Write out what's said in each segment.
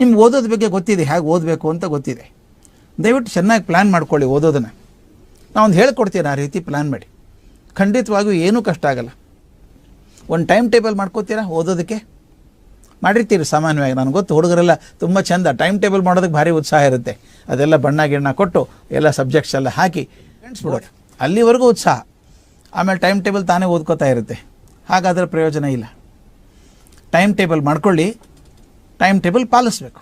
ನಿಮ್ಗೆ ಓದೋದ ಬಗ್ಗೆ ಗೊತ್ತಿದೆ, ಹೇಗೆ ಓದಬೇಕು ಅಂತ ಗೊತ್ತಿದೆ. ದಯವಿಟ್ಟು ಚೆನ್ನಾಗಿ ಪ್ಲ್ಯಾನ್ ಮಾಡ್ಕೊಳ್ಳಿ ಓದೋದನ್ನು. ನಾವೊಂದು ಹೇಳ್ಕೊಡ್ತೀನಿ ಆ ರೀತಿ ಪ್ಲ್ಯಾನ್ ಮಾಡಿ. ಖಂಡಿತವಾಗಿಯೂ ಏನೂ ಕಷ್ಟ ಆಗಲ್ಲ. ಒಂದು ಟೈಮ್ ಟೇಬಲ್ ಮಾಡ್ಕೋತೀರಾ ಓದೋದಕ್ಕೆ? ಮಾಡಿರ್ತೀರಿ ಸಾಮಾನ್ಯವಾಗಿ, ನನಗೆ ಗೊತ್ತು ಹುಡುಗರೆಲ್ಲ ತುಂಬ ಚೆಂದ ಟೈಮ್ ಟೇಬಲ್ ಮಾಡೋದಕ್ಕೆ ಭಾರಿ ಉತ್ಸಾಹ ಇರುತ್ತೆ. ಅದೆಲ್ಲ ಬಣ್ಣ ಗಿಣ್ಣ ಕೊಟ್ಟು ಎಲ್ಲ ಸಬ್ಜೆಕ್ಟ್ಸ್ ಎಲ್ಲ ಹಾಕಿ ಬಿಡೋದು. ಅಲ್ಲಿವರೆಗೂ ಉತ್ಸಾಹ. ಆಮೇಲೆ ಟೈಮ್ ಟೇಬಲ್ ತಾನೇ ಓದ್ಕೋತಾ ಇರುತ್ತೆ. ಹಾಗಾದರೆ ಪ್ರಯೋಜನ ಇಲ್ಲ. ಟೈಮ್ ಟೇಬಲ್ ಮಾಡ್ಕೊಳ್ಳಿ. ಟೈಮ್ ಟೇಬಲ್ ಪಾಲಿಸ್ಬೇಕು.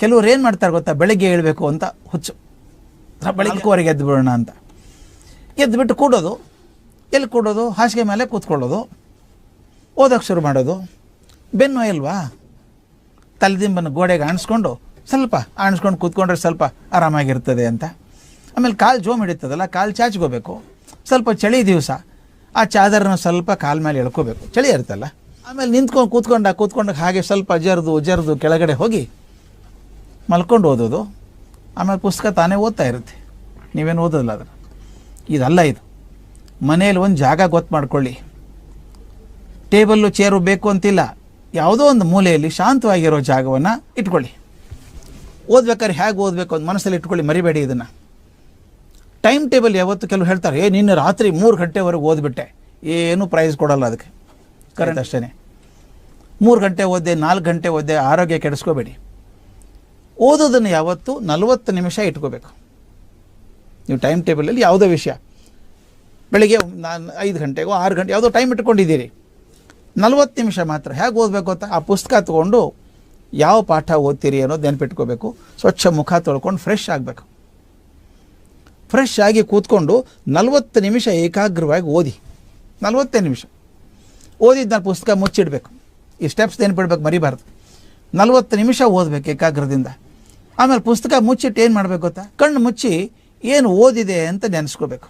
ಕೆಲವ್ರು ಏನು ಮಾಡ್ತಾರೆ ಗೊತ್ತಾ? ಬೆಳಗ್ಗೆ ಏಳಬೇಕು ಅಂತ ಹುಚ್ಚು. ಬೆಳಗ್ಗೆವರೆಗೆ ಎದ್ದು ಬಿಡೋಣ ಅಂತ. ಎದ್ದು ಬಿಟ್ಟು ಕೂಡೋದು ಎಲ್ಲಿ ಕೂಡೋದು? ಹಾಸಿಗೆ ಮೇಲೆ ಕೂತ್ಕೊಳ್ಳೋದು ಓದೋಕ್ಕೆ ಶುರು ಮಾಡೋದು. ಬೆನ್ನು ಇಲ್ವಾ ತಲೆದಿಂಬನ್ನು ಗೋಡೆಗೆ ಆಣಿಸ್ಕೊಂಡು ಸ್ವಲ್ಪ ಆಣಿಸ್ಕೊಂಡು ಕೂತ್ಕೊಂಡ್ರೆ ಸ್ವಲ್ಪ ಆರಾಮಾಗಿರ್ತದೆ ಅಂತ. ಆಮೇಲೆ ಕಾಲು ಜೋಮ್ ಹಿಡಿತದಲ್ಲ ಕಾಲು ಚಾಚ್ಕೋಬೇಕು ಸ್ವಲ್ಪ ಚಳಿ ದಿವಸ ಆ ಚಾದರನ್ನು ಸ್ವಲ್ಪ ಕಾಲ ಮೇಲೆ ಎಳ್ಕೋಬೇಕು. ಚಳಿ ಇರುತ್ತಲ್ಲ? ಆಮೇಲೆ ನಿಂತ್ಕೊಂಡು ಕೂತ್ಕೊಂಡ ಕೂತ್ಕೊಂಡು ಹಾಗೆ ಸ್ವಲ್ಪ ಜರ್ದು ಜರ್ದು ಕೆಳಗಡೆ ಹೋಗಿ ಮಲ್ಕೊಂಡು ಓದೋದು. ಆಮೇಲೆ ಪುಸ್ತಕ ತಾನೇ ಓದ್ತಾ ಇರುತ್ತೆ. ನೀವೇನು ಓದೋದಿಲ್ಲ ಅದನ್ನು. ಇದಲ್ಲ ಇದು. ಮನೆಯಲ್ಲಿ ಒಂದು ಜಾಗ ಗೊತ್ತು ಮಾಡ್ಕೊಳ್ಳಿ. ಟೇಬಲ್ಲು, ಚೇರು ಬೇಕು ಅಂತಿಲ್ಲ. ಯಾವುದೋ ಒಂದು ಮೂಲೆಯಲ್ಲಿ ಶಾಂತವಾಗಿರೋ ಜಾಗವನ್ನು ಇಟ್ಕೊಳ್ಳಿ. ಓದ್ಬೇಕಾದ್ರೆ ಹೇಗೆ ಓದಬೇಕು ಅಂತ ಮನಸ್ಸಲ್ಲಿ ಇಟ್ಕೊಳ್ಳಿ, ಮರಿಬೇಡಿ ಇದನ್ನು. ಟೈಮ್ ಟೇಬಲ್ ಯಾವತ್ತು ಕೆಲವು ಹೇಳ್ತಾರೆ, ಏ, ನಿನ್ನೆ ರಾತ್ರಿ ಮೂರು ಗಂಟೆವರೆಗೆ ಓದ್ಬಿಟ್ಟೆ. ಏನೂ ಪ್ರೈಸ್ ಕೊಡಲ್ಲ ಅದಕ್ಕೆ. ಕರೆಕ್ಟ್. ಅಷ್ಟೇ ಮೂರು ಗಂಟೆ ಓದ್ದೆ, ನಾಲ್ಕು ಗಂಟೆ ಓದ್ದೆ, ಆರೋಗ್ಯ ಕೆಡಿಸ್ಕೋಬೇಡಿ. ಓದೋದನ್ನು ಯಾವತ್ತು ನಲವತ್ತು ನಿಮಿಷ ಇಟ್ಕೋಬೇಕು. ನೀವು ಟೈಮ್ ಟೇಬಲಲ್ಲಿ ಯಾವುದೋ ವಿಷಯ. ಬೆಳಿಗ್ಗೆ ನಾನು ಐದು ಗಂಟೆಗೋ, ಆರು ಗಂಟೆ ಯಾವುದೋ ಟೈಮ್ ಇಟ್ಕೊಂಡಿದ್ದೀರಿ. ನಲ್ವತ್ತು ನಿಮಿಷ ಮಾತ್ರ. ಹೇಗೆ ಓದಬೇಕು ಅಂತ ಆ ಪುಸ್ತಕ ತೊಗೊಂಡು ಯಾವ ಪಾಠ ಓದ್ತೀರಿ ಅನ್ನೋದು ನೆನಪಿಟ್ಕೋಬೇಕು. ಸ್ವಚ್ಛ ಮುಖ ತೊಳ್ಕೊಂಡು ಫ್ರೆಶ್ ಆಗಬೇಕು. ಫ್ರೆಶ್ ಆಗಿ ಕೂತ್ಕೊಂಡು ನಲವತ್ತು ನಿಮಿಷ ಏಕಾಗ್ರವಾಗಿ ಓದಿ. ನಲವತ್ತೇ ನಿಮಿಷ. ಓದಿದ್ದು ಪುಸ್ತಕ ಮುಚ್ಚಿಡಬೇಕು. ಈ ಸ್ಟೆಪ್ಸ್ ನೆನಪಿಡ್ಬೇಕು ಮರಿಬಾರ್ದು. ನಲವತ್ತು ನಿಮಿಷ ಓದಬೇಕು ಏಕಾಗ್ರದಿಂದ. ಆಮೇಲೆ ಪುಸ್ತಕ ಮುಚ್ಚಿಟ್ಟು ಏನು ಮಾಡಬೇಕು ಗೊತ್ತಾ? ಕಣ್ಣು ಮುಚ್ಚಿ ಏನು ಓದಿದೆ ಅಂತ ನೆನೆಸ್ಕೋಬೇಕು.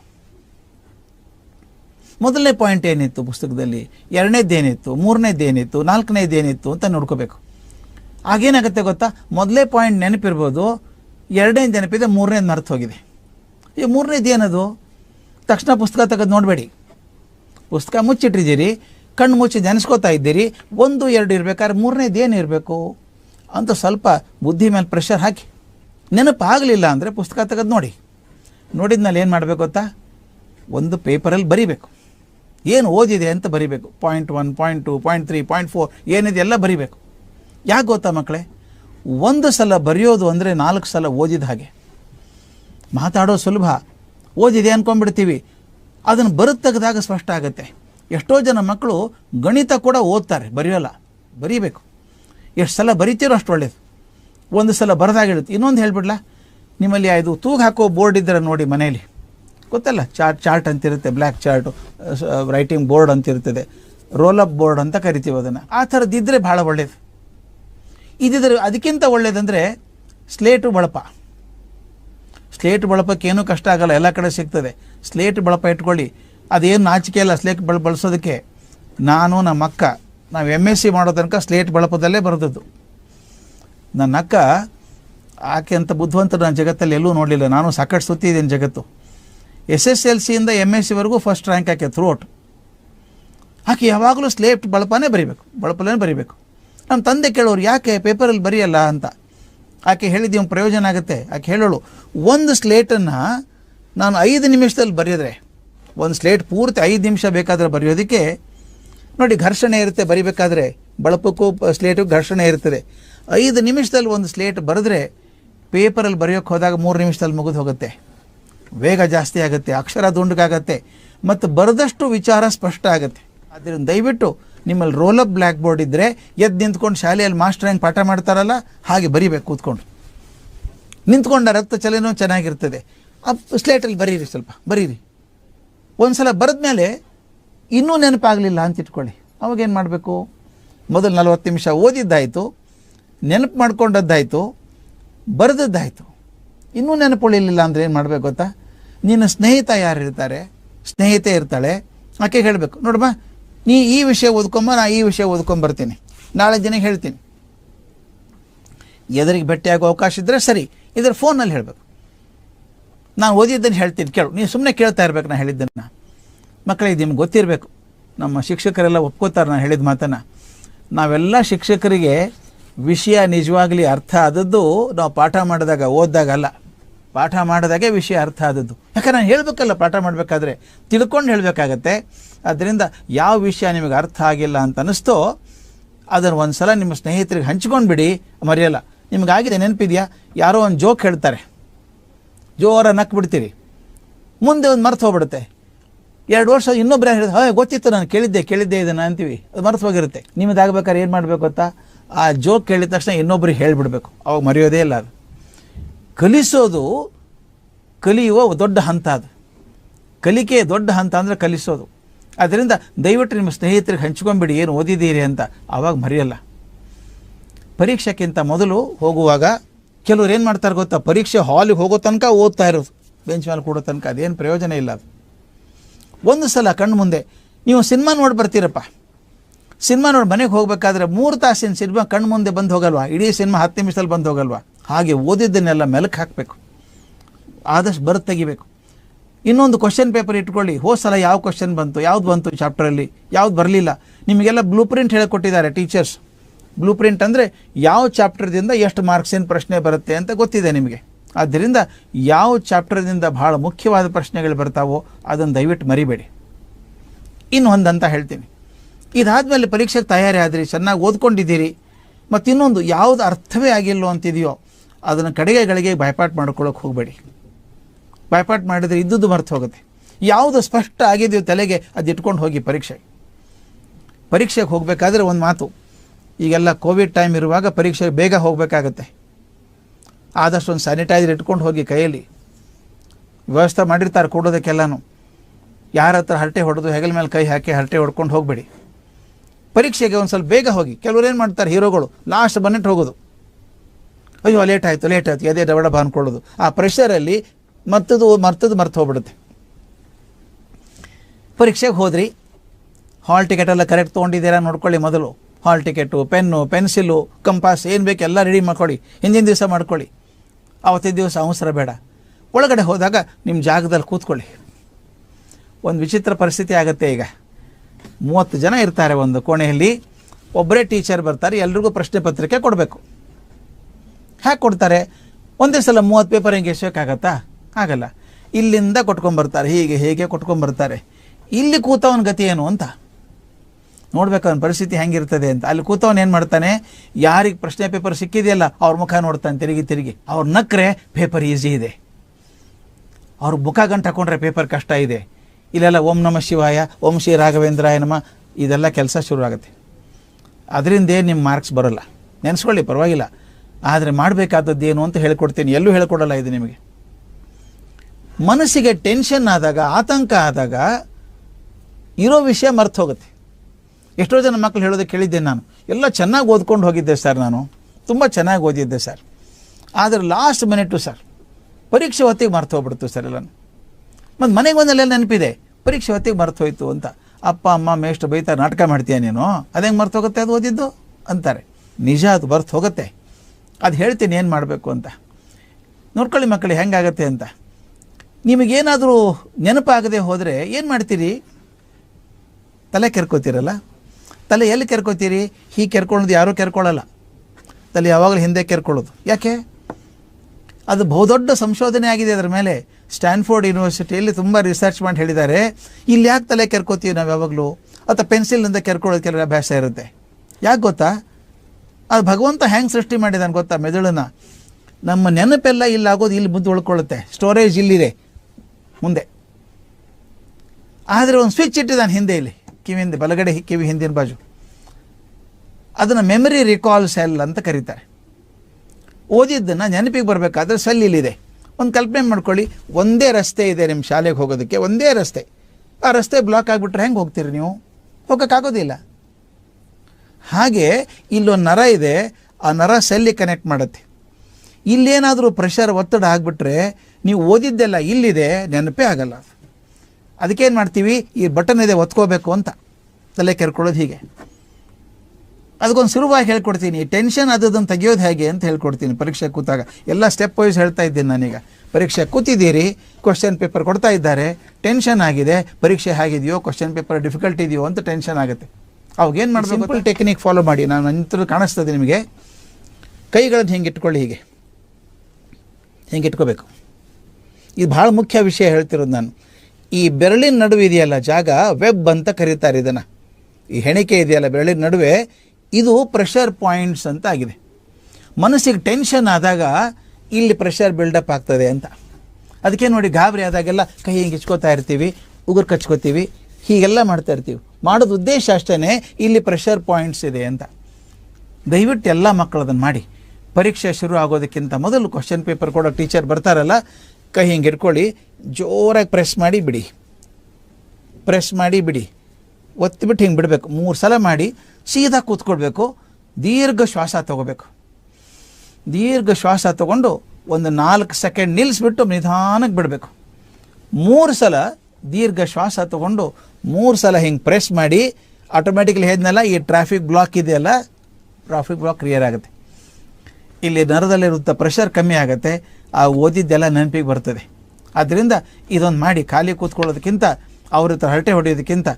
ಮೊದಲನೇ ಪಾಯಿಂಟ್ ಏನಿತ್ತು ಪುಸ್ತಕದಲ್ಲಿ? ಎರಡನೇದ್ದೇನಿತ್ತು ಮೂರನೇದ್ದೇನಿತ್ತು ಮೂರನೇದು ಏನಿತ್ತು? ನಾಲ್ಕನೇದು ಏನಿತ್ತು ಅಂತ ನೋಡ್ಕೋಬೇಕು. ಆಗೇನಾಗುತ್ತೆ ಗೊತ್ತಾ? ಮೊದಲನೇ ಪಾಯಿಂಟ್ ನೆನಪಿರ್ಬೋದು ಎರಡನೇದು ನೆನಪಿದೆ ಮೂರನೇದು ಮರೆತು ಹೋಗಿದೆ. ಈ ಮೂರನೇದು ಏನದು? ತಕ್ಷಣ ಪುಸ್ತಕ ತೆಗೆದು ನೋಡಬೇಡಿ. ಪುಸ್ತಕ ಮುಚ್ಚಿಟ್ಟಿದ್ದೀರಿ ಕಣ್ಣು ಮುಚ್ಚಿ ನೆನೆಸ್ಕೋತಾ ಇದ್ದೀರಿ, ಒಂದು, ಎರಡು ಇರಬೇಕಾದ್ರೆ ಮೂರನೇದು ಏನು ಇರಬೇಕು? ಅಂತ ಸ್ವಲ್ಪ ಬುದ್ಧಿ ಮೇಲೆ ಪ್ರೆಷರ್ ಹಾಕಿ. ನೆನಪಾಗಲಿಲ್ಲ ಅಂದರೆ ಪುಸ್ತಕ ತೆಗೆದು ನೋಡಿ. ನೋಡಿದ್ಮೇಲೆ ಏನು ಮಾಡಬೇಕು ಗೊತ್ತಾ? ಒಂದು ಪೇಪರಲ್ಲಿ ಬರಿಬೇಕು. ಏನು ಓದಿದೆ ಅಂತ ಬರಿಬೇಕು. Point one point two point three point four ಏನಿದೆ ಎಲ್ಲ ಬರಿಬೇಕು. ಯಾಕೆ ಗೊತ್ತಾ ಮಕ್ಕಳೇ? ಒಂದು ಸಲ ಬರೆಯೋದು ಅಂದರೆ ನಾಲ್ಕು ಸಲ ಓದಿದ ಹಾಗೆ. ಮಾತಾಡೋ ಸುಲಭ. ಓದಿದೆ ಅಂದ್ಕೊಂಡ್ಬಿಡ್ತೀವಿ ಅದನ್ನು ಬರೆದು ಸ್ಪಷ್ಟ ಆಗುತ್ತೆ. ಎಷ್ಟೋ ಜನ ಮಕ್ಕಳು ಗಣಿತ ಕೂಡ ಓದ್ತಾರೆ, ಬರೆಯೋಲ್ಲ, ಬರೀಬೇಕು. ಎಷ್ಟು ಸಲ ಬರಿತೀರೋ ಅಷ್ಟು ಒಳ್ಳೇದು. ಒಂದು ಸಲ ಬರೆದಾಗಿಡುತ್ತೆ ಇನ್ನೊಂದು ಹೇಳ್ಬಿಡ್ಲಾ? ನಿಮ್ಮಲ್ಲಿ ಇದು ತೂಗು ಹಾಕೋ ಬೋರ್ಡ್ ಇದ್ದರೆ ನೋಡಿ ಮನೆಯಲ್ಲಿ ಗೊತ್ತಲ್ಲ? ಚಾರ್ಟ್ ಚಾರ್ಟ್ ಅಂತಿರುತ್ತೆ ಬ್ಲ್ಯಾಕ್ ಚಾರ್ಟು ರೈಟಿಂಗ್ ಬೋರ್ಡ್ ಅಂತಿರ್ತದೆ. ರೋಲ್ ಅಪ್ ಬೋರ್ಡ್ ಅಂತ ಕರಿತೀವಿ ಅದನ್ನು. ಆ ಥರದ್ದಿದ್ದರೆ ಭಾಳ ಒಳ್ಳೇದು. ಇದಿದ್ರೆ ಅದಕ್ಕಿಂತ ಒಳ್ಳೇದಂದರೆ ಸ್ಲೇಟು ಬಳಪ. ಸ್ಲೇಟ್ ಬಳಪಕ್ಕೆ ಏನೂ ಕಷ್ಟ ಆಗಲ್ಲ, ಎಲ್ಲ ಕಡೆ ಸಿಗ್ತದೆ. ಸ್ಲೇಟ್ ಬಳಪ ಇಟ್ಕೊಳ್ಳಿ. ಅದೇನು ನಾಚಿಕೆ ಇಲ್ಲ ಸ್ಲೇಟ್ ಬಳ, ಬಳಸೋದಕ್ಕೆ. ನಾನು, ನಮ್ಮ ಅಕ್ಕ, ನಾವು ಎಂ ಎಸ್ ಸಿ ಮಾಡೋ ತನಕ ಸ್ಲೇಟ್ ಬಳಪದಲ್ಲೇ ಬರೆದದ್ದು. ನನ್ನ ಅಕ್ಕ, ಆಕೆ ಅಂತ ಬುದ್ಧಿವಂತ ನಾನು ಜಗತ್ತಲ್ಲಿ ಎಲ್ಲೂ ನೋಡಲಿಲ್ಲ. ನಾನು ಸಾಕಷ್ಟು ಸುತ್ತಿದ್ದೀನಿ ಜಗತ್ತು. ಎಸ್ ಎಸ್ ಎಲ್ ಸಿಯಿಂದ ಎಂ ಎಸ್ ಸಿವರೆಗೂ ಫಸ್ಟ್ ರ್ಯಾಂಕ್ ಆಕೆ ಥ್ರೂಔಟ್ ಆಕೆ ಯಾವಾಗಲೂ ಸ್ಲೇಟ್ ಬಳಪನೇ ಬರೀಬೇಕು. ಬಳಪಲೇ ಬರೀಬೇಕು. ನಮ್ಮ ತಂದೆ ಕೇಳೋರು, ಯಾಕೆ ಪೇಪರಲ್ಲಿ ಬರೆಯಲ್ಲ? ಅಂತ. ಆಕೆ ಹೇಳಿದ್ದು ಪ್ರಯೋಜನ ಆಗುತ್ತೆ. ಆಕೆ ಹೇಳೋಳು, ಒಂದು ಸ್ಲೇಟನ್ನು ನಾನು ಐದು ನಿಮಿಷದಲ್ಲಿ ಬರೆಯೋದ್ರೆ ಒಂದು ಸ್ಲೇಟ್ ಪೂರ್ತಿ ಐದು ನಿಮಿಷ ಬೇಕಾದರೆ ಬರೆಯೋದಕ್ಕೆ. ನೋಡಿ, ಘರ್ಷಣೆ ಇರುತ್ತೆ, ಬರಿಬೇಕಾದ್ರೆ ಬಳಪಕ್ಕೂ ಸ್ಲೇಟು ಘರ್ಷಣೆ ಇರ್ತದೆ. ಐದು ನಿಮಿಷದಲ್ಲಿ ಒಂದು ಸ್ಲೇಟ್ ಬರೆದ್ರೆ ಪೇಪರಲ್ಲಿ ಬರೆಯೋಕ್ಕೆ ಹೋದಾಗ ಮೂರು ನಿಮಿಷದಲ್ಲಿ ಮುಗಿದು ಹೋಗುತ್ತೆ. ವೇಗ ಜಾಸ್ತಿ ಆಗುತ್ತೆ, ಅಕ್ಷರ ದುಂಡಗಾಗತ್ತೆ, ಮತ್ತು ಬರೆದಷ್ಟು ವಿಚಾರ ಸ್ಪಷ್ಟ ಆಗುತ್ತೆ. ಆದ್ದರಿಂದ ದಯವಿಟ್ಟು ನಿಮ್ಮಲ್ಲಿ ರೋಲಪ್ ಬ್ಲ್ಯಾಕ್ ಬೋರ್ಡ್ ಇದ್ದರೆ ಎದ್ದು ನಿಂತ್ಕೊಂಡು ಶಾಲೆಯಲ್ಲಿ ಮಾಸ್ಟರ್ ಹೆಂಗೆ ಪಾಠ ಮಾಡ್ತಾರಲ್ಲ, ಹಾಗೆ ಬರಿಬೇಕು, ಕೂತ್ಕೊಂಡು. ನಿಂತ್ಕೊಂಡ ರಕ್ತ ಚಲನೂ ಚೆನ್ನಾಗಿರ್ತದೆ. ಆ ಸ್ಲೇಟಲ್ಲಿ ಬರೀರಿ ಸ್ವಲ್ಪ, ಬರೀರಿ. ಒಂದು ಸಲ ಮೇಲೆ ಇನ್ನೂ ನೆನಪಾಗಲಿಲ್ಲ ಅಂತ ಇಟ್ಕೊಳ್ಳಿ. ಅವಾಗೇನು ಮಾಡಬೇಕು? ಮೊದಲು ನಲವತ್ತು ನಿಮಿಷ ಓದಿದ್ದಾಯಿತು, ನೆನಪು ಮಾಡ್ಕೊಂಡದ್ದಾಯಿತು, ಬರೆದದ್ದಾಯಿತು. ಇನ್ನೂ ನೆನಪು ಉಳಿಲಿಲ್ಲ ಅಂದರೆ ಏನು ಮಾಡಬೇಕು ಗೊತ್ತಾ? ನಿನ್ನ ಸ್ನೇಹಿತ ಯಾರು ಇರ್ತಾರೆ ಸ್ನೇಹಿತೆ ಇರ್ತಾಳೆ, ಆಕೆ ಹೇಳಬೇಕು ನೋಡಮ್ಮ ನೀ ಈ ವಿಷಯ ಓದ್ಕೊಂಬ, ನಾ ಈ ವಿಷಯ ಓದ್ಕೊಂಬರ್ತೀನಿ. ನಾಳೆ ದಿನ ಹೇಳ್ತೀನಿ. ಎದುರಿಗೆ ಭೇಟಿಯಾಗೋ ಅವಕಾಶ ಇದ್ದರೆ ಸರಿ, ಇದ್ರ ಫೋನಲ್ಲಿ ಹೇಳಬೇಕು. ನಾನು ಓದಿದ್ದನ್ನು ಹೇಳ್ತೀನಿ, ಕೇಳು. ನೀವು ಸುಮ್ಮನೆ ಕೇಳ್ತಾ ಇರ್ಬೇಕು ನಾನು ಹೇಳಿದ್ದನ್ನು. ಮಕ್ಕಳಿಗೆ ನಿಮ್ಗೆ ಗೊತ್ತಿರಬೇಕು. ನಮ್ಮ ಶಿಕ್ಷಕರೆಲ್ಲ ಒಪ್ಕೋತಾರೆ ನಾನು ಹೇಳಿದ ಮಾತನ್ನು. ನಾವೆಲ್ಲ ಶಿಕ್ಷಕರಿಗೆ ವಿಷಯ ನಿಜವಾಗಲಿ ಅರ್ಥ ಆದದ್ದು ನಾವು ಪಾಠ ಮಾಡಿದಾಗ, ಓದಿದಾಗ ಅಲ್ಲ. ಪಾಠ ಮಾಡಿದಾಗೆ ವಿಷಯ ಅರ್ಥ ಆದದ್ದು. ಯಾಕಂದ್ರೆ ನಾನು ಹೇಳಬೇಕಲ್ಲ, ಪಾಠ ಮಾಡಬೇಕಾದ್ರೆ? ತಿಳ್ಕೊಂಡು ಹೇಳಬೇಕಾಗತ್ತೆ. ಅದರಿಂದ ಯಾವ ವಿಷಯ ನಿಮಗೆ ಅರ್ಥ ಆಗಿಲ್ಲ ಅಂತ ಅನ್ನಿಸ್ತೋ, ಅದನ್ನು ಒಂದು ಸಲ ನಿಮ್ಮ ಸ್ನೇಹಿತರಿಗೆ ಹಂಚ್ಕೊಂಡು ಬಿಡಿ ಮರೆಯಲ್ಲ. ನಿಮಗಾಗಿದೆ ನೆನಪಿದೆಯಾ? ಯಾರೋ ಒಂದು ಜೋಕ್ ಹೇಳ್ತಾರೆ. ಜೋರ ನಕ್ ಬಿಡ್ತೀರಿ ಮುಂದೆ ಒಂದು ಮರ್ತು ಹೋಗ್ಬಿಡುತ್ತೆ. ಎರಡು ವರ್ಷ ಇನ್ನೊಬ್ರು ಹೇಳಿದ ಗೊತ್ತಿತ್ತು ನಾನು ಕೇಳಿದ್ದೆ ಕೇಳಿದ್ದೆ ಇದನ್ನು, ಅಂತೀವಿ. ಅದು ಮರ್ತು ಹೋಗಿರುತ್ತೆ. ನಿಮ್ಮದಾಗಬೇಕಾದ್ರೆ ಏನು ಮಾಡಬೇಕು ಗೊತ್ತಾ? ಆ ಜೋಕ್ ಕೇಳಿದ ತಕ್ಷಣ ಇನ್ನೊಬ್ರಿಗೆ ಹೇಳಿಬಿಡ್ಬೇಕು. ಅವಾಗ ಮರೆಯೋದೇ ಇಲ್ಲ ಅದು. ಕಲಿಸೋದು ಕಲಿಯುವ ದೊಡ್ಡ ಹಂತ ಅದು. ಕಲಿಕೆ ದೊಡ್ಡ ಹಂತ ಅಂದರೆ ಕಲಿಸೋದು. ಅದರಿಂದ ದಯವಿಟ್ಟು ನಿಮ್ಮ ಸ್ನೇಹಿತರಿಗೆ ಹಂಚ್ಕೊಂಬಿಡಿ ಏನು ಓದಿದ್ದೀರಿ ಅಂತ ಆವಾಗ ಮರೆಯಲ್ಲ. ಪರೀಕ್ಷೆಕ್ಕಿಂತ ಮೊದಲು ಹೋಗುವಾಗ ಕೆಲವ್ರು ಏನು ಮಾಡ್ತಾರೆ ಗೊತ್ತಾ? ಪರೀಕ್ಷೆ ಹಾಲಿಗೆ ಹೋಗೋ ತನಕ ಓದ್ತಾ ಇರೋದು. ಬೆಂಚ್ ಮೇಲೆ ಕೂಡೋ ತನಕ, ಅದೇನು ಪ್ರಯೋಜನ ಇಲ್ಲ ಅದು. ಒಂದು ಸಲ ಕಣ್ಣು ಮುಂದೆ, ನೀವು ಸಿನಿಮಾ ನೋಡಿ ಬರ್ತೀರಪ್ಪ. ಸಿನಿಮಾ ನೋಡಿ ಮನೆಗೆ ಹೋಗಬೇಕಾದ್ರೆ ಮೂರು ತಾಸಿನ ಸಿನಿಮಾ ಕಣ್ಣು ಮುಂದೆ ಬಂದು ಹೋಗಲ್ವಾ? ಇಡೀ ಸಿನಿಮಾ ಹತ್ತು ನಿಮಿಷದಲ್ಲಿ ಬಂದು ಹೋಗಲ್ವಾ? ಹಾಗೆ ಓದಿದ್ದನ್ನೆಲ್ಲ ಮೆಲಕ್ಕೆ ಹಾಕಬೇಕು. ಆದಷ್ಟು ಬರೆದು ತೆಗಿಬೇಕು. ಇನ್ನೊಂದು ಕ್ವಶನ್ ಪೇಪರ್ ಇಟ್ಕೊಳ್ಳಿ. ಹೋದ ಸಲ ಯಾವ ಕ್ವಶನ್ ಬಂತು? ಯಾವ್ದು ಬಂತು ಚಾಪ್ಟರಲ್ಲಿ ಯಾವ್ದು ಬರಲಿಲ್ಲ? ನಿಮಗೆಲ್ಲ ಬ್ಲೂ ಪ್ರಿಂಟ್ ಹೇಳಿಕೊಟ್ಟಿದ್ದಾರೆ ಟೀಚರ್ಸ್ ಬ್ಲೂ ಪ್ರಿಂಟ್ ಅಂದರೆ ಯಾವ ಚಾಪ್ಟರ್ದಿಂದ ಎಷ್ಟು ಮಾರ್ಕ್ಸಿನ ಪ್ರಶ್ನೆ ಬರುತ್ತೆ ಅಂತ ಗೊತ್ತಿದೆ ನಿಮಗೆ. ಆದ್ದರಿಂದ ಯಾವ ಚಾಪ್ಟರ್ದಿಂದ ಭಾಳ ಮುಖ್ಯವಾದ ಪ್ರಶ್ನೆಗಳು ಬರ್ತಾವೋ ಅದನ್ನು ದಯವಿಟ್ಟು ಮರಿಬೇಡಿ. ಇನ್ನೊಂದು ಅಂತ ಹೇಳ್ತೀನಿ. ಇದಾದಮೇಲೆ ಪರೀಕ್ಷೆಗೆ ತಯಾರಿ ಆದ್ರಿ ಚೆನ್ನಾಗಿ ಓದ್ಕೊಂಡಿದ್ದೀರಿ, ಮತ್ತು ಇನ್ನೊಂದು ಯಾವುದು ಅರ್ಥವೇ ಆಗಿಲ್ಲೋ ಅಂತಿದೆಯೋ, ಅದನ್ನು ಕಡೆಗೆ ಗಳಿಗೆ ಬಾಯ್ಪಾಟ್ ಮಾಡ್ಕೊಳ್ಳೋಕೆ ಹೋಗಬೇಡಿ. ಬಾಯ್ಪಾಟ್ ಮಾಡಿದರೆ ಇದ್ದದ್ದು ಮರ್ತು ಹೋಗುತ್ತೆ. ಯಾವುದು ಸ್ಪಷ್ಟ ಆಗಿದೆಯೋ ತಲೆಗೆ ಅದು ಇಟ್ಕೊಂಡು ಹೋಗಿ ಪರೀಕ್ಷೆಗೆ. ಪರೀಕ್ಷೆಗೆ ಹೋಗಬೇಕಾದ್ರೆ ಒಂದು ಮಾತು ಈಗೆಲ್ಲ ಕೋವಿಡ್ ಟೈಮ್ ಇರುವಾಗ ಪರೀಕ್ಷೆಗೆ ಬೇಗ ಹೋಗಬೇಕಾಗತ್ತೆ. ಆದಷ್ಟು ಒಂದು ಸ್ಯಾನಿಟೈಸರ್ ಇಟ್ಕೊಂಡು ಹೋಗಿ ಕೈಯಲ್ಲಿ. ವ್ಯವಸ್ಥೆ ಮಾಡಿರ್ತಾರೆ ಕೊಡೋದಕ್ಕೆಲ್ಲನೂ. ಯಾರ ಹತ್ರ ಹರಟೆ ಹೊಡೆದು ಹೆಗಲ ಮೇಲೆ ಕೈ ಹಾಕಿ ಹರಟೆ ಹೊಡ್ಕೊಂಡು ಹೋಗಬೇಡಿ. ಪರೀಕ್ಷೆಗೆ ಒಂದು ಸ್ವಲ್ಪ ಬೇಗ ಹೋಗಿ. ಕೆಲವರು ಏನು ಮಾಡ್ತಾರೆ, ಹೀರೋಗಳು ಲಾಸ್ಟ್ ಬನ್ನಿಟ್ಟು ಹೋಗೋದು. ಅಯ್ಯೋ ಲೇಟ್ ಆಯಿತು ಲೇಟ್ ಆಯಿತು ಅದೇ ದಬಡ ಬಾ ಅನ್ಕೊಳ್ಳೋದು ಆ ಪ್ರೆಷರಲ್ಲಿ ಮತ್ತದು ಮರ್ತದ್ದು ಮರ್ತು ಹೋಗ್ಬಿಡುತ್ತೆ. ಪರೀಕ್ಷೆಗೆ ಹೋದ್ರಿ. ಹಾಲ್ ಟಿಕೆಟ್ ಎಲ್ಲ ಕರೆಕ್ಟ್ ತೊಗೊಂಡಿದ್ದೀರಾ ನೋಡ್ಕೊಳ್ಳಿ ಮೊದಲು. Hall ticket, pen, pencil, compass, ಏನು ಬೇಕು ಎಲ್ಲ ರೆಡಿ ಮಾಡ್ಕೊಳ್ಳಿ. ಹಿಂದಿನ ದಿವಸ ಮಾಡ್ಕೊಳ್ಳಿ. ಆವತ್ತಿನ ದಿವಸ ಅವಸರ ಬೇಡ. ಒಳಗಡೆ ಹೋದಾಗ ನಿಮ್ಮ ಜಾಗದಲ್ಲಿ ಕೂತ್ಕೊಳ್ಳಿ. ಒಂದು ವಿಚಿತ್ರ ಪರಿಸ್ಥಿತಿ ಆಗುತ್ತೆ ಈಗ. ಮೂವತ್ತು ಜನ ಇರ್ತಾರೆ ಒಂದು ಕೋಣೆಯಲ್ಲಿ. ಒಬ್ಬರೇ ಟೀಚರ್ ಬರ್ತಾರೆ, ಎಲ್ರಿಗೂ ಪ್ರಶ್ನೆ ಪತ್ರಿಕೆ ಕೊಡಬೇಕು. ಹ್ಯಾಕೆ ಕೊಡ್ತಾರೆ. ಒಂದೇ ಸಲ ಮೂವತ್ತು ಪೇಪರ್ ಹಿಂಗೆ ಎಸೋಕ್ಕಾಗತ್ತಾ ಆಗಲ್ಲ. ಇಲ್ಲಿಂದ ಕೊಟ್ಕೊಂಬರ್ತಾರೆ ಹೀಗೆ, ಹೇಗೆ ಕೊಟ್ಕೊಂಬರ್ತಾರೆ ಇಲ್ಲಿ ಕೂತವನ ಗತಿ ಏನು ಅಂತ? ನೋಡ್ಬೇಕು ಪರಿಸ್ಥಿತಿ ಹೆಂಗಿರ್ತದೆ ಅಂತ. ಅಲ್ಲಿ ಕೂತವನ್ ಏನು ಮಾಡ್ತಾನೆ? ಯಾರಿಗೆ ಪ್ರಶ್ನೆ ಪೇಪರ್ ಸಿಕ್ಕಿದೆಯಲ್ಲ, ಅವ್ರ ಮುಖ ನೋಡ್ತಾನೆ ತಿರುಗಿ ತಿರುಗಿ. ಅವ್ರು ನಕ್ರೆ ಪೇಪರ್ ಈಸಿ ಇದೆ. ಅವ್ರ ಮುಖ ಗಂಟು ಹಾಕೊಂಡ್ರೆ ಪೇಪರ್ ಕಷ್ಟ ಇದೆ. ಇಲ್ಲೆಲ್ಲ ಓಂ ನಮ ಶಿವಾಯ, ಓಂ ಶ್ರೀ ರಾಘವೇಂದ್ರಾಯ ನಮ, ಇದೆಲ್ಲ ಕೆಲಸ ಶುರು ಆಗುತ್ತೆ ಅದರಿಂದ ಏನು ನಿಮ್ಮ ಮಾರ್ಕ್ಸ್ ಬರೋಲ್ಲ. ನೆನೆಸ್ಕೊಳ್ಳಿ, ಪರವಾಗಿಲ್ಲ. ಆದರೆ ಮಾಡಬೇಕಾದದ್ದು ಏನು ಅಂತ ಹೇಳ್ಕೊಡ್ತೀನಿ. ಎಲ್ಲೂ ಹೇಳ್ಕೊಡಲ್ಲ ಇದು ನಿಮಗೆ. ಮನಸ್ಸಿಗೆ ಟೆನ್ಷನ್ ಆದಾಗ, ಆತಂಕ ಆದಾಗ, ಇರೋ ವಿಷಯ ಮರ್ತು ಹೋಗುತ್ತೆ. ಎಷ್ಟೋ ಜನ ಮಕ್ಕಳು ಹೇಳೋದಕ್ಕೆ ಕೇಳಿದ್ದೆ ನಾನು. ಎಲ್ಲ ಚೆನ್ನಾಗಿ ಓದ್ಕೊಂಡು ಹೋಗಿದ್ದೆ ಸರ್ ನಾನು. ತುಂಬ ಚೆನ್ನಾಗಿ ಓದಿದ್ದೆ ಸರ್. ಆದರೆ ಲಾಸ್ಟ್ ಮಿನಿಟು ಸರ್, ಪರೀಕ್ಷೆ ಹೊತ್ತಿಗೆ ಮರ್ತು ಹೋಗ್ಬಿಡ್ತು ಸರ್ ಎಲ್ಲ ಮತ್ತು ಮನೆಗೆ ಬಂದಲ್ಲೆಲ್ಲ ನೆನಪಿದೆ, ಪರೀಕ್ಷೆ ಹೊತ್ತಿಗೆ ಮರ್ತು ಹೋಯಿತು ಅಂತ. ಅಪ್ಪ, ಅಮ್ಮ ಮೇಷ್ಟು ಬೈತಾರೆ, ನಾಟಕ ಮಾಡ್ತೀಯ ನೀನು? ಹೆಂಗೆ ಮರ್ತು ಹೋಗುತ್ತೆ ಅದು ಓದಿದ್ದು? ಅಂತಾರೆ. ನಿಜ ಅದು ಬರ್ತು ಹೋಗುತ್ತೆ. ಅದು ಹೇಳ್ತೀನಿ ಏನು ಮಾಡಬೇಕು ಅಂತ. ನೋಡ್ಕೊಳ್ಳಿ ಮಕ್ಕಳು, ಹೆಂಗಾಗತ್ತೆ ಅಂತ. ನಿಮಗೇನಾದರೂ ನೆನಪಾಗದೆ ಹೋದರೆ ಏನು ಮಾಡ್ತೀರಿ? ತಲೆ ಕೆರ್ಕೋತೀರಲ್ಲ? ತಲೆ ಎಲ್ಲಿ ಕೆರ್ಕೋತೀರಿ? ಹೀಗೆ ಕೆರ್ಕೊಳ್ಳೋದು ಯಾರೂ ಕೆರ್ಕೊಳ್ಳಲ್ಲ. ತಲೆ ಯಾವಾಗಲೂ ಹಿಂದೆ ಕೆರ್ಕೊಳ್ಳೋದು. ಯಾಕೆ? ಅದು ಬಹುದೊಡ್ಡ ಸಂಶೋಧನೆ ಆಗಿದೆ ಅದರ ಮೇಲೆ. ಸ್ಟ್ಯಾನ್ಫೋರ್ಡ್ ಯೂನಿವರ್ಸಿಟಿಯಲ್ಲಿ ತುಂಬ ರಿಸರ್ಚ್ ಮಾಡಿ ಹೇಳಿದ್ದಾರೆ. ಇಲ್ಲಿ ಯಾಕೆ ತಲೆ ಕೆರ್ಕೋತೀವಿ ನಾವು ಯಾವಾಗಲೂ? ಅಥವಾ ಪೆನ್ಸಿಲ್ನಿಂದ ಕೆರ್ಕೊಳ್ಳೋದು ಕೆಲವರ ಅಭ್ಯಾಸ ಇರುತ್ತೆ. ಯಾಕೆ ಗೊತ್ತಾ? ಅದು ಭಗವಂತ ಹೆಂಗೆ ಸೃಷ್ಟಿ ಮಾಡಿದಾನೆ ಗೊತ್ತಾ ಮೆದುಳನ್ನ? ನಮ್ಮ ನೆನಪೆಲ್ಲ ಇಲ್ಲಿ ಆಗೋದು ಇಲ್ಲಿ ಮುಂದೆ ಉಳ್ಕೊಳ್ಳುತ್ತೆ. ಸ್ಟೋರೇಜ್ ಇಲ್ಲಿದೆ. ಮುಂದೆ. ಆದರೆ ಒಂದು ಸ್ವಿಚ್ ಇಟ್ಟಿದ್ದಾನೆ ಹಿಂದೆ ಇಲ್ಲಿ. ಕಿವಿ ಹಿಂದೆ, ಬಲಗಡೆ ಕಿವಿ ಹಿಂದಿನ ಬಾಜು. ಅದನ್ನು ಮೆಮರಿ ರಿಕಾಲ್ ಸೆಲ್ ಅಂತ ಕರೀತಾರೆ. ಓದಿದ್ದನ್ನು ನೆನಪಿಗೆ ಬರಬೇಕಾದ್ರೆ ಸೆಲ್ ಇಲ್ಲಿದೆ. ಒಂದು ಕಲ್ಪನೆ ಮಾಡ್ಕೊಳ್ಳಿ, ಒಂದೇ ರಸ್ತೆ ಇದೆ ನಿಮ್ಮ ಶಾಲೆಗೆ ಹೋಗೋದಕ್ಕೆ, ಒಂದೇ ರಸ್ತೆ. ಆ ರಸ್ತೆ ಬ್ಲಾಕ್ ಆಗಿಬಿಟ್ರೆ ಹೆಂಗೆ ಹೋಗ್ತೀರಿ ನೀವು? ಹೋಗೋಕ್ಕಾಗೋದಿಲ್ಲ ಹಾಗೆ ಇಲ್ಲೊಂದು ನರ ಇದೆ, ಆ ನರ ಸೆಲ್ಲಿಗೆ ಕನೆಕ್ಟ್ ಮಾಡುತ್ತೆ. ಇಲ್ಲೇನಾದರೂ ಪ್ರೆಷರ್ ಒತ್ತಡ ಆಗಿಬಿಟ್ರೆ, ನೀವು ಓದಿದ್ದೆಲ್ಲ ಇಲ್ಲಿದೆ, ನೆನಪೇ ಆಗಲ್ಲ. ಅದಕ್ಕೇನು ಮಾಡ್ತೀವಿ? ಈ ಬಟನ್ ಇದೆ, ಒತ್ಕೋಬೇಕು ಅಂತ. ತಲೆ ಕೆರ್ಕೊಳ್ಳೋದು ಹೀಗೆ. ಅದಕ್ಕೊಂದು ಸುಲಭವಾಗಿ ಹೇಳ್ಕೊಡ್ತೀನಿ. ಟೆನ್ಷನ್ ಅದನ್ನು ತೆಗೆಯೋದು ಹೇಗೆ ಅಂತ ಹೇಳ್ಕೊಡ್ತೀನಿ ಪರೀಕ್ಷೆ ಕೂತಾಗ. ಎಲ್ಲ ಸ್ಟೆಪ್ ವೈಸ್ ಹೇಳ್ತಾ ಇದ್ದೀನಿ ನಾನೀಗ. ಪರೀಕ್ಷೆ ಕೂತಿದ್ದೀರಿ ಕ್ವಶನ್ ಪೇಪರ್ ಕೊಡ್ತಾ ಇದ್ದಾರೆ ಟೆನ್ಷನ್ ಆಗಿದೆ, ಪರೀಕ್ಷೆ ಹೇಗಿದೆಯೋ ಕ್ವಶನ್ ಪೇಪರ್ ಡಿಫಿಕಲ್ಟ್ ಇದೆಯೋ ಅಂತ ಟೆನ್ಷನ್ ಆಗುತ್ತೆ. ಅವಾಗೇನು ಮಾಡಬೇಕು ಸಿಂಪಲ್ ಟೆಕ್ನಿಕ್ ಫಾಲೋ ಮಾಡಿ. ನಾನು ನಂತರ ಕಾಣಿಸ್ತದೆ ನಿಮಗೆ. ಕೈಗಳನ್ನು ಹಿಂಗೆ ಇಟ್ಕೊಳ್ಳಿ ಹೀಗೆ. ಹಿಂಗೆ ಇಟ್ಕೋಬೇಕು? ಇದು ಭಾಳ ಮುಖ್ಯ ವಿಷಯ ಹೇಳ್ತಿರೋದು ನಾನು. ಈ ಬೆರಳಿನ ನಡುವೆ ಇದೆಯಲ್ಲ ಜಾಗ? ವೆಬ್ ಅಂತ ಕರೀತಾರೆ ಇದನ್ನು. ಈ ಹೆಣಿಕೆ ಇದೆಯಲ್ಲ ಬೆರಳಿನ ನಡುವೆ? ಇದು ಪ್ರೆಷರ್ ಪಾಯಿಂಟ್ಸ್ ಅಂತ ಆಗಿದೆ. ಮನಸ್ಸಿಗೆ ಟೆನ್ಷನ್ ಆದಾಗ ಇಲ್ಲಿ ಪ್ರೆಷರ್ ಬಿಲ್ಡಪ್ ಆಗ್ತದೆ ಅಂತ. ಅದಕ್ಕೆ ನೋಡಿ ಗಾಬರಿ ಆದಾಗೆಲ್ಲ ಕೈ ಹಿಂಗೆ ಇಚ್ಕೋತಾ ಇರ್ತೀವಿ, ಉಗುರು ಕಚ್ಕೋತೀವಿ, ಹೀಗೆಲ್ಲ ಮಾಡ್ತಾ ಇರ್ತೀವಿ. ಮಾಡೋದು ಉದ್ದೇಶ ಅಷ್ಟೇ ಇಲ್ಲಿ ಪ್ರೆಷರ್ ಪಾಯಿಂಟ್ಸ್ ಇದೆ ಅಂತ. ದಯವಿಟ್ಟು ಎಲ್ಲ ಮಕ್ಕಳು ಅದನ್ನು ಮಾಡಿ. ಪರೀಕ್ಷೆ ಶುರು ಆಗೋದಕ್ಕಿಂತ ಮೊದಲು ಕ್ವಶನ್ ಪೇಪರ್ ಕೊಡೋ ಟೀಚರ್ ಬರ್ತಾರಲ್ಲ, ಕೈ ಹಿಂಗೆ ಇಟ್ಕೊಳ್ಳಿ ಜೋರಾಗಿ ಪ್ರೆಸ್ ಮಾಡಿ ಬಿಡಿ. ಪ್ರೆಸ್ ಮಾಡಿ ಬಿಡಿ. ಒತ್ತಿಬಿಟ್ಟು ಹಿಂಗೆ ಬಿಡಬೇಕು. ಮೂರು ಸಲ ಮಾಡಿ ಸೀದಾ ಕೂತ್ಕೊಳ್ಬೇಕು. ದೀರ್ಘ ಶ್ವಾಸ ತಗೋಬೇಕು. ದೀರ್ಘ ಶ್ವಾಸ ತಗೊಂಡು ಒಂದು ನಾಲ್ಕು ಸೆಕೆಂಡ್ ನಿಲ್ಲಿಸ್ಬಿಟ್ಟು ನಿಧಾನಕ್ಕೆ ಬಿಡಬೇಕು. ಮೂರು ಸಲ ದೀರ್ಘ ಶ್ವಾಸ ತಗೊಂಡು ಮೂರು ಸಲ ಹಿಂಗೆ ಪ್ರೆಸ್ ಮಾಡಿ ಆಟೋಮೆಟಿಕ್ಲಿ ಹೇಳಿದ್ನಲ್ಲ, ಈ ಟ್ರಾಫಿಕ್ ಬ್ಲಾಕ್ ಇದೆಯಲ್ಲ, ಟ್ರಾಫಿಕ್ ಬ್ಲಾಕ್ ಕ್ಲಿಯರ್ ಆಗುತ್ತೆ. ಇಲ್ಲಿ ನರದಲ್ಲಿರುತ್ತ ಪ್ರೆಷರ್ ಕಮ್ಮಿ ಆಗುತ್ತೆ. ಆ ಓದಿದ್ದೆಲ್ಲ ನೆನಪಿಗೆ ಬರ್ತದೆ. ಆದ್ದರಿಂದ ಇದೊಂದು ಮಾಡಿ ಖಾಲಿ ಕೂತ್ಕೊಳ್ಳೋದಕ್ಕಿಂತ ಅವ್ರ ಹತ್ರ ಹರಟೆ ಹೊಡೆಯೋದಕ್ಕಿಂತ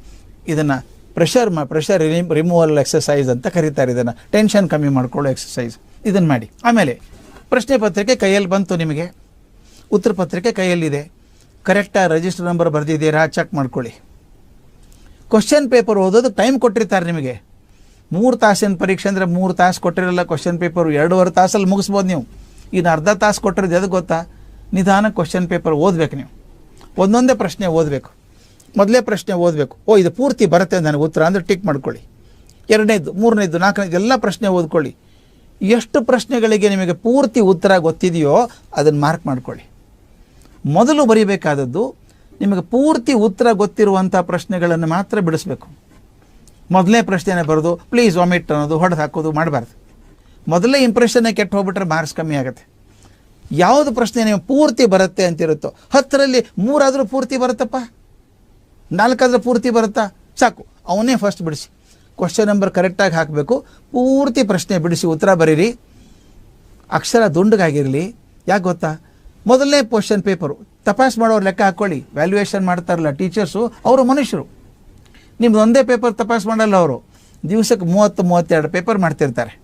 ಇದನ್ನು ಪ್ರೆಷರ್ ಮಾ ಪ್ರೆಷರ್ ರಿಮೂವಲ್ ಎಕ್ಸಸೈಸ್ ಅಂತ ಕರೀತಾರೆ ಇದನ್ನು. ಟೆನ್ಷನ್ ಕಮ್ಮಿ ಮಾಡ್ಕೊಳ್ಳೋ ಎಕ್ಸಸೈಸ್ ಇದನ್ನು ಮಾಡಿ. ಆಮೇಲೆ ಪ್ರಶ್ನೆ ಪತ್ರಿಕೆ ಕೈಯಲ್ಲಿ ಬಂತು ನಿಮಗೆ? ಉತ್ತರ ಪತ್ರಿಕೆ ಕೈಯಲ್ಲಿದೆ. ಕರೆಕ್ಟಾಗಿ ರಿಜಿಸ್ಟರ್ ನಂಬರ್ ಬರೆದಿದ್ದೀರಾ? ಚೆಕ್ ಮಾಡ್ಕೊಳ್ಳಿ. ಕ್ವಶನ್ ಪೇಪರ್ ಓದೋದು ಟೈಮ್ ಕೊಟ್ಟಿರ್ತಾರೆ ನಿಮಗೆ. ಮೂರು ತಾಸಿನ ಪರೀಕ್ಷೆ ಅಂದರೆ ಮೂರು ತಾಸು ಕೊಟ್ಟಿರಲ್ಲ ಕ್ವಶನ್ ಪೇಪರು ಎರಡೂವರೆ ತಾಸಲ್ಲಿ ಮುಗಿಸ್ಬೋದು ನೀವು. ಇನ್ನು ಅರ್ಧ ತಾಸು ಕೊಟ್ಟಿರೋದು ಎದು ಗೊತ್ತಾ? ನಿಧಾನ ಕ್ವಶನ್ ಪೇಪರ್ ಓದಬೇಕು ನೀವು. ಒಂದೊಂದೇ ಪ್ರಶ್ನೆ ಓದಬೇಕು. ಮೊದಲೇ ಪ್ರಶ್ನೆ ಓದಬೇಕು. ಓ, ಇದು ಪೂರ್ತಿ ಬರುತ್ತೆ ನನಗೆ ಉತ್ತರ. ಅಂದರೆ ಟಿಕ್ ಮಾಡ್ಕೊಳ್ಳಿ. ಎರಡನೇದು, ಮೂರನೇದು, ನಾಲ್ಕನೇದು, ಎಲ್ಲ ಪ್ರಶ್ನೆ ಓದ್ಕೊಳ್ಳಿ. ಎಷ್ಟು ಪ್ರಶ್ನೆಗಳಿಗೆ ನಿಮಗೆ ಪೂರ್ತಿ ಉತ್ತರ ಗೊತ್ತಿದೆಯೋ ಅದನ್ನು ಮಾರ್ಕ್ ಮಾಡ್ಕೊಳ್ಳಿ. ಮೊದಲು ಬರೀಬೇಕಾದದ್ದು ನಿಮಗೆ ಪೂರ್ತಿ ಉತ್ತರ ಗೊತ್ತಿರುವಂಥ ಪ್ರಶ್ನೆಗಳನ್ನು ಮಾತ್ರ ಬಿಡಿಸ್ಬೇಕು. ಮೊದಲನೇ ಪ್ರಶ್ನೆನೇ ಬರೋದು ಪ್ಲೀಸ್ ವಾಮಿಟ್ ಅನ್ನೋದು, ಹೊಡೆದು ಹಾಕೋದು ಮಾಡಬಾರ್ದು. ಮೊದಲೇ ಇಂಪ್ರೆಷನ್ನೇ ಕೆಟ್ಟು ಹೋಗ್ಬಿಟ್ರೆ ಮಾರ್ಕ್ಸ್ ಕಮ್ಮಿ ಆಗುತ್ತೆ. ಯಾವುದು ಪ್ರಶ್ನೆ ನೀವು ಪೂರ್ತಿ ಬರುತ್ತೆ ಅಂತಿರುತ್ತೋ, ಹತ್ತರಲ್ಲಿ ಮೂರಾದರೂ ಪೂರ್ತಿ ಬರುತ್ತಪ್ಪ? ನಾಲ್ಕಾದರೂ ಪೂರ್ತಿ ಬರುತ್ತಾ? ಸಾಕು ಅವನೇ ಫಸ್ಟ್ ಬಿಡಿಸಿ. ಕ್ವಶನ್ ನಂಬರ್ ಕರೆಕ್ಟಾಗಿ ಹಾಕಬೇಕು. ಪೂರ್ತಿ ಪ್ರಶ್ನೆ ಬಿಡಿಸಿ, ಉತ್ತರ ಬರೀರಿ. ಅಕ್ಷರ ದುಂಡಗಾಗಿರಲಿ. ಯಾಕೆ ಗೊತ್ತಾ? ಮೊದಲನೇ ಕ್ವಶನ್ ಪೇಪರು ತಪಾಸ್ ಮಾಡೋರು ಲೆಕ್ಕ ಹಾಕ್ಕೊಳ್ಳಿ ವ್ಯಾಲ್ಯೂಯೇಷನ್ ಮಾಡ್ತಾರಲ್ಲ ಟೀಚರ್ಸು ಅವರು ಮನುಷ್ಯರು. ನಿಮ್ದು ಒಂದೇ ಪೇಪರ್ ತಪಾಸ್ ಮಾಡಲ್ಲ ಅವರು. ದಿವಸಕ್ಕೆ ಮೂವತ್ತು, ಮೂವತ್ತೆರಡು ಪೇಪರ್ ಮಾಡ್ತಿರ್ತಾರೆ.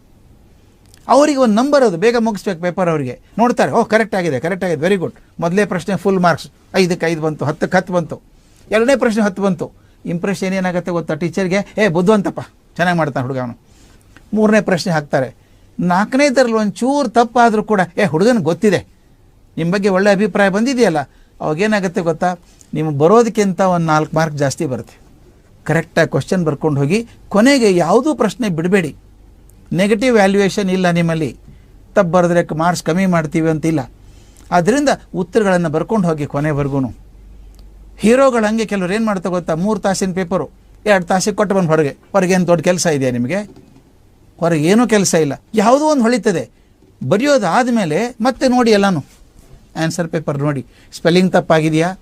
ಅವರಿಗೆ ಒಂದು ನಂಬರ್ ಅದು. ಬೇಗ ಮುಗಿಸ್ಬೇಕು ಪೇಪರ್ ಅವರಿಗೆ. ನೋಡ್ತಾರೆ ಓಹ್ ಕರೆಕ್ಟ್ ಆಗಿದೆ ಕರೆಕ್ಟ್ ಆಗಿದೆ ವೆರಿ ಗುಡ್ ಮೊದಲೇ ಪ್ರಶ್ನೆ ಫುಲ್ ಮಾರ್ಕ್ಸ್ ಐದಕ್ಕೆ ಐದು ಬಂತು, ಹತ್ತಕ್ಕೆ ಹತ್ತು ಬಂತು. ಎರಡನೇ ಪ್ರಶ್ನೆ ಹತ್ತು ಬಂತು. ಇಂಪ್ರೆಷನ್ ಏನಾಗುತ್ತೆ ಗೊತ್ತಾ? ಟೀಚರ್ಗೆ ಏ ಬುದ್ಧವಂತಪ್ಪ ಚೆನ್ನಾಗಿ ಮಾಡ್ತಾನೆ ಅವನು. ಮೂರನೇ ಪ್ರಶ್ನೆ ಹಾಕ್ತಾರೆ, ನಾಲ್ಕನೇದರಲ್ಲಿ ಒಂದು ಚೂರು ತಪ್ಪಾದರೂ ಕೂಡ, ಏ ಹುಡುಗನ ಗೊತ್ತಿದೆ. ನಿಮ್ಮ ಬಗ್ಗೆ ಒಳ್ಳೆ ಅಭಿಪ್ರಾಯ ಬಂದಿದೆಯಲ್ಲ? ಅವಾಗೇನಾಗುತ್ತೆ ಗೊತ್ತಾ? ನಿಮ್ಗೆ ಬರೋದಕ್ಕಿಂತ ಒಂದು ನಾಲ್ಕು ಮಾರ್ಕ್ ಜಾಸ್ತಿ ಬರುತ್ತೆ. ಕರೆಕ್ಟಾಗಿ ಕ್ವಶನ್ ಬರ್ಕೊಂಡು ಹೋಗಿ, ಕೊನೆಗೆ ಯಾವುದೂ ಪ್ರಶ್ನೆ ಬಿಡಬೇಡಿ. ನೆಗೆಟಿವ್ ವ್ಯಾಲ್ಯೂಯೇಷನ್ ಇಲ್ಲ ನಿಮ್ಮಲ್ಲಿ. ತಪ್ಪು ಬರೆದ್ರೆ ಮಾರ್ಕ್ಸ್ ಕಮ್ಮಿ ಮಾಡ್ತೀವಿ ಅಂತಿಲ್ಲ. ಆದ್ದರಿಂದ ಉತ್ತರಗಳನ್ನು ಬರ್ಕೊಂಡು ಹೋಗಿ ಕೊನೆವರೆಗೂ ಹೀರೋಗಳು ಹಂಗೆ ಕೆಲವ್ರು ಏನು ಮಾಡ್ತಾ ಗೊತ್ತಾ? ಮೂರು ತಾಸಿನ ಪೇಪರು ಎರಡು ತಾಸಿಗೆ ಕೊಟ್ಟು ಬಂದು ಹೊರಗೆ. ಹೊರಗೆ ಏನು ದೊಡ್ಡ ಕೆಲಸ ಇದೆಯಾ ನಿಮಗೆ? ಹೊರಗೆ ಏನೂ ಕೆಲಸ ಇಲ್ಲ. ಯಾವುದೋ ಒಂದು ಹೊಳಿತದೆ. ಬರೆಯೋದು ಆದಮೇಲೆ ಮತ್ತೆ ನೋಡಿ ಎಲ್ಲನೂ. ಆನ್ಸರ್ ಪೇಪರ್ ನೋಡಿ. ಸ್ಪೆಲ್ಲಿಂಗ್ ತಪ್ಪಾಗಿದೆಯಾ?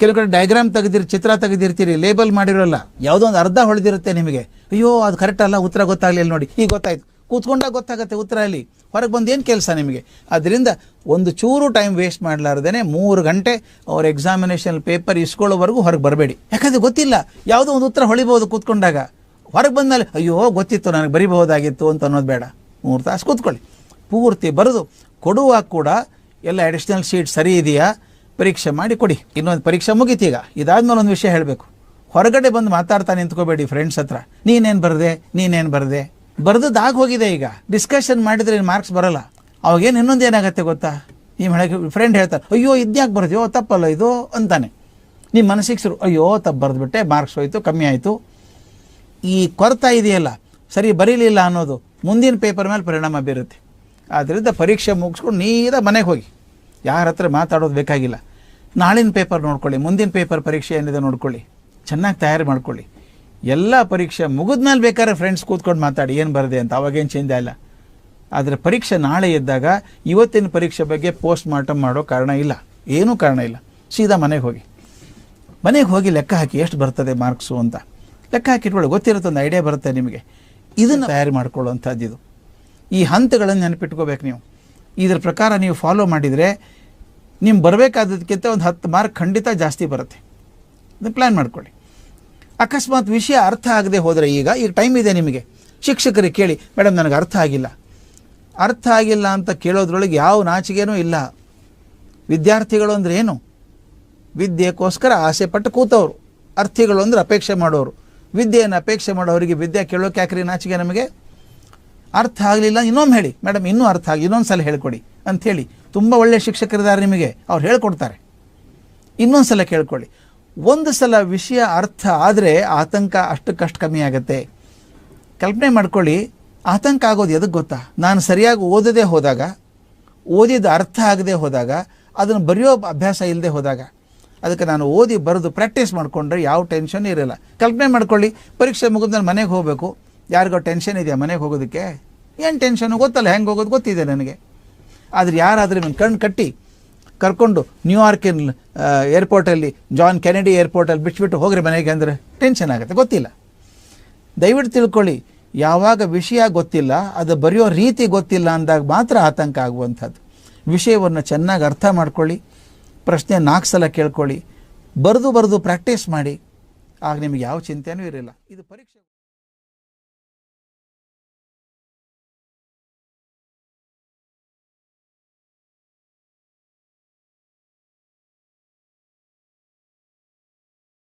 ಕೆಲವು ಕಡೆ ಡಯಾಗ್ರಾಮ್ ತೆಗೆದಿರಿ, ಚಿತ್ರ ತೆಗೆದಿರ್ತೀರಿ ಲೇಬಲ್ ಮಾಡಿರೋಲ್ಲ, ಯಾವುದೋ ಒಂದು ಅರ್ಧ ಹೊಳೆದಿರುತ್ತೆ ನಿಮಗೆ. ಅಯ್ಯೋ, ಅದು ಕರೆಕ್ಟ್ ಅಲ್ಲ, ಉತ್ತರ ಗೊತ್ತಾಗಲಿಲ್ಲ ನೋಡಿ. ಈಗ ಗೊತ್ತಾಯ್ತು. ಕೂತ್ಕೊಂಡಾಗ ಗೊತ್ತಾಗುತ್ತೆ ಉತ್ತರ ಅಲ್ಲಿ. ಹೊರಗೆ ಬಂದು ಏನು ಕೆಲಸ ನಿಮಗೆ? ಅದರಿಂದ ಒಂದು ಚೂರು ಟೈಮ್ ವೇಸ್ಟ್ ಮಾಡಲಾರ್ದೇ ಮೂರು ಗಂಟೆ ಅವ್ರ ಎಕ್ಸಾಮಿನೇಷನ್ ಪೇಪರ್ ಇಸ್ಕೊಳ್ಳೋವರೆಗೂ ಹೊರಗೆ ಬರಬೇಡಿ. ಯಾಕಂದರೆ ಗೊತ್ತಿಲ್ಲ, ಯಾವುದೋ ಒಂದು ಉತ್ತರ ಹೊಳಿಬೋದು ಕೂತ್ಕೊಂಡಾಗ. ಹೊರಗೆ ಬಂದಮೇಲೆ, ಅಯ್ಯೋ, ಗೊತ್ತಿತ್ತು, ನನಗೆ ಬರಿಬಹುದಾಗಿತ್ತು ಅಂತ ಅನ್ನೋದು ಬೇಡ. ಮೂರು ತಾಸು ಕೂತ್ಕೊಳ್ಳಿ. ಪೂರ್ತಿ ಬರೆದು ಕೊಡುವಾಗ ಕೂಡ ಎಲ್ಲ ಅಡಿಷ್ನಲ್ ಶೀಟ್ ಸರಿ ಇದೆಯಾ? ಪರೀಕ್ಷೆ ಮಾಡಿ ಕೊಡಿ. ಇನ್ನೊಂದು ಪರೀಕ್ಷೆ ಮುಗೀತೀಗ ಇದಾದ್ಮೇಲೆ ಒಂದು ವಿಷಯ ಹೇಳಬೇಕು. ಹೊರಗಡೆ ಬಂದು ಮಾತಾಡ್ತಾ ನಿಂತ್ಕೋಬೇಡಿ ಫ್ರೆಂಡ್ಸ್ ಹತ್ರ. ನೀನೇನು ಬರದೆ? ನೀನೇನು ಬರದೆ? ಬರ್ದದ್ದು ಆಗ ಹೋಗಿದೆ ಈಗ. ಡಿಸ್ಕಷನ್ ಮಾಡಿದ್ರೆ ಮಾರ್ಕ್ಸ್ ಬರಲ್ಲ. ಅವಾಗೇನು ಇನ್ನೊಂದು ಏನಾಗುತ್ತೆ ಗೊತ್ತಾ? ನಿಮ್ಮ ಹೇಳಕ್ಕೆ ಫ್ರೆಂಡ್ ಹೇಳ್ತಾರೆ, ಅಯ್ಯೋ, ಇದ್ಯಾಕೆ ಬರ್ದೆಯೋ? ತಪ್ಪಲ್ಲ ಇದು? ಅಂತಾನೆ. ನಿಮ್ಮ ಮನಸ್ಸಿಗೆ ಅಯ್ಯೋ, ತಪ್ಪು ಬರೆದ್ಬಿಟ್ಟೆ ಮಾರ್ಕ್ಸ್ ಹೋಯ್ತು, ಕಮ್ಮಿ ಆಯಿತು. ಈ ಕೊರತಾ ಇದೆಯಲ್ಲ, ಸರಿ ಬರೀಲಿಲ್ಲ ಅನ್ನೋದು ಮುಂದಿನ ಪೇಪರ್ ಮೇಲೆ ಪರಿಣಾಮ ಬೀರುತ್ತೆ. ಆದ್ದರಿಂದ ಪರೀಕ್ಷೆ ಮುಗಿಸ್ಕೊಂಡು ನೀರ ಮನೆಗೆ ಹೋಗಿ. ಯಾರ ಹತ್ರ ಮಾತಾಡೋದು ಬೇಕಾಗಿಲ್ಲ. ನಾಳಿನ ಪೇಪರ್ ನೋಡ್ಕೊಳ್ಳಿ, ಮುಂದಿನ ಪೇಪರ್ ಪರೀಕ್ಷೆ ಏನಿದೆ ನೋಡ್ಕೊಳ್ಳಿ. ಚೆನ್ನಾಗಿ ತಯಾರಿ ಮಾಡ್ಕೊಳ್ಳಿ. ಎಲ್ಲ ಪರೀಕ್ಷೆ ಮುಗಿದ್ಮೇಲೆ ಬೇಕಾದ್ರೆ ಫ್ರೆಂಡ್ಸ್ ಕೂತ್ಕೊಂಡು ಮಾತಾಡಿ, ಏನು ಬರದೆ ಅಂತ. ಅವಾಗೇನು ಚೇಂಜ್ ಇಲ್ಲ. ಆದರೆ ಪರೀಕ್ಷೆ ನಾಳೆ ಇದ್ದಾಗ ಇವತ್ತಿನ ಪರೀಕ್ಷೆ ಬಗ್ಗೆ ಪೋಸ್ಟ್ ಮಾರ್ಟಮ್ ಮಾಡೋ ಕಾರಣ ಇಲ್ಲ. ಏನೂ ಕಾರಣ ಇಲ್ಲ. ಸೀದಾ ಮನೆಗೆ ಹೋಗಿ. ಮನೆಗೆ ಹೋಗಿ ಲೆಕ್ಕ ಹಾಕಿ ಎಷ್ಟು ಬರ್ತದೆ ಮಾರ್ಕ್ಸು ಅಂತ. ಲೆಕ್ಕ ಹಾಕಿಟ್ಕೊಳ್ಳಿ ಗೊತ್ತಿರುತ್ತೆ ಒಂದು ಐಡಿಯಾ ಬರುತ್ತೆ ನಿಮಗೆ. ಇದನ್ನು ತಯಾರಿ ಮಾಡ್ಕೊಳ್ಳುವಂಥದ್ದು ಇದು ಈ ಹಂತಗಳನ್ನು ನೆನಪಿಟ್ಕೋಬೇಕು ನೀವು. ಇದ್ರ ಪ್ರಕಾರ ನೀವು ಫಾಲೋ ಮಾಡಿದರೆ ನಿಮ್ಮ ಬರಬೇಕಾದದಕ್ಕಿಂತ ಒಂದು ಹತ್ತು ಮಾರ್ಕ್ ಖಂಡಿತ ಜಾಸ್ತಿ ಬರುತ್ತೆ. ಅದನ್ನು ಪ್ಲ್ಯಾನ್ ಮಾಡ್ಕೊಳ್ಳಿ. ಅಕಸ್ಮಾತ್ ವಿಷಯ ಅರ್ಥ ಆಗದೆ ಹೋದರೆ ಈಗ ಈಗ ಟೈಮ್ ಇದೆ ನಿಮಗೆ. ಶಿಕ್ಷಕರಿಗೆ ಕೇಳಿ, ಮೇಡಮ್, ನನಗೆ ಅರ್ಥ ಆಗಿಲ್ಲ. ಅರ್ಥ ಆಗಿಲ್ಲ ಅಂತ ಕೇಳೋದ್ರೊಳಗೆ ಯಾವ ನಾಚಿಗೆನೂ ಇಲ್ಲ. ವಿದ್ಯಾರ್ಥಿಗಳು ಅಂದ್ರೆ ಏನು? ವಿದ್ಯೆಗೋಸ್ಕರ ಆಸೆ ಪಟ್ಟು ಕೂತವರು. ಅರ್ಥಿಗಳು ಅಂದ್ರೆ ಅಪೇಕ್ಷೆ ಮಾಡೋರು. ವಿದ್ಯೆಯನ್ನು ಅಪೇಕ್ಷೆ ಮಾಡೋರಿಗೆ ವಿದ್ಯೆ ಕೇಳೋಕೆ ಯಾಕ್ರಿ ನಾಚಿಕೆ ನಮಗೆ? ಅರ್ಥ ಆಗಲಿಲ್ಲ, ಇನ್ನೊಮ್ಮೆ ಹೇಳಿ. ಮೇಡಮ್, ಇನ್ನೂ ಅರ್ಥ ಆಗಿ ಇನ್ನೊಂದು ಸಲ ಹೇಳ್ಕೊಡಿ ಅಂಥೇಳಿ. ತುಂಬ ಒಳ್ಳೆಯ ಶಿಕ್ಷಕರಿದ್ದಾರೆ ನಿಮಗೆ, ಅವ್ರು ಹೇಳ್ಕೊಡ್ತಾರೆ. ಇನ್ನೊಂದು ಸಲ ಕೇಳ್ಕೊಳ್ಳಿ. ಒಂದು ಸಲ ವಿಷಯ ಅರ್ಥ ಆದರೆ ಆತಂಕ ಅಷ್ಟಕ್ಕಷ್ಟು ಕಮ್ಮಿ ಆಗುತ್ತೆ. ಕಲ್ಪನೆ ಮಾಡ್ಕೊಳ್ಳಿ, ಆತಂಕ ಆಗೋದು ಎದಕ್ಕೆ ಗೊತ್ತಾ? ನಾನು ಸರಿಯಾಗಿ ಓದದೇ ಹೋದಾಗ, ಓದಿದ ಅರ್ಥ ಆಗದೆ ಹೋದಾಗ, ಅದನ್ನು ಬರೆಯೋ ಅಭ್ಯಾಸ ಇಲ್ಲದೆ ಹೋದಾಗ, ಅದಕ್ಕೆ ನಾನು ಓದಿ ಬರೆದು ಪ್ರಾಕ್ಟೀಸ್ ಮಾಡಿಕೊಂಡ್ರೆ ಯಾವ ಟೆನ್ಷನ್ ಇರಲ್ಲ. ಕಲ್ಪನೆ ಮಾಡ್ಕೊಳ್ಳಿ, ಪರೀಕ್ಷೆ ಮುಗಿದ್ಮೇಲೆ ಮನೆಗೆ ಹೋಗಬೇಕು. ಯಾರಿಗೋ ಟೆನ್ಷನ್ ಇದೆಯಾ ಮನೆಗೆ ಹೋಗೋದಕ್ಕೆ? ಏನು ಟೆನ್ಷನು ಗೊತ್ತಲ್ಲ, ಹೆಂಗೆ ಹೋಗೋದು ಗೊತ್ತಿದೆ ನನಗೆ. ಆದರೆ ಯಾರಾದರೂ ನಿಮ್ಮ ಕಣ್ಣು ಕಟ್ಟಿ ಕರ್ಕೊಂಡು ನ್ಯೂಯಾರ್ಕಿನ ಏರ್ಪೋರ್ಟಲ್ಲಿ ಜಾನ್ ಕೆನೆಡಿ ಏರ್ಪೋರ್ಟಲ್ಲಿ ಬಿಟ್ಬಿಟ್ಟು ಹೋಗ್ರಿ ಮನೆಗೆ ಅಂದರೆ ಟೆನ್ಷನ್ ಆಗುತ್ತೆ, ಗೊತ್ತಿಲ್ಲ. ದಯವಿಟ್ಟು ತಿಳ್ಕೊಳ್ಳಿ, ಯಾವಾಗ ವಿಷಯ ಗೊತ್ತಿಲ್ಲ, ಅದು ಬರೆಯೋ ರೀತಿ ಗೊತ್ತಿಲ್ಲ ಅಂದಾಗ ಮಾತ್ರ ಆತಂಕ ಆಗುವಂಥದ್ದು. ವಿಷಯವನ್ನು ಚೆನ್ನಾಗಿ ಅರ್ಥ ಮಾಡ್ಕೊಳ್ಳಿ, ಪ್ರಶ್ನೆ ನಾಲ್ಕು ಸಲ ಕೇಳ್ಕೊಳ್ಳಿ, ಬರೆದು ಬರೆದು ಪ್ರಾಕ್ಟೀಸ್ ಮಾಡಿ. ಆಗ ನಿಮಗೆ ಯಾವ ಚಿಂತೆನೂ ಇರಲಿಲ್ಲ. ಇದು ಪರೀಕ್ಷೆ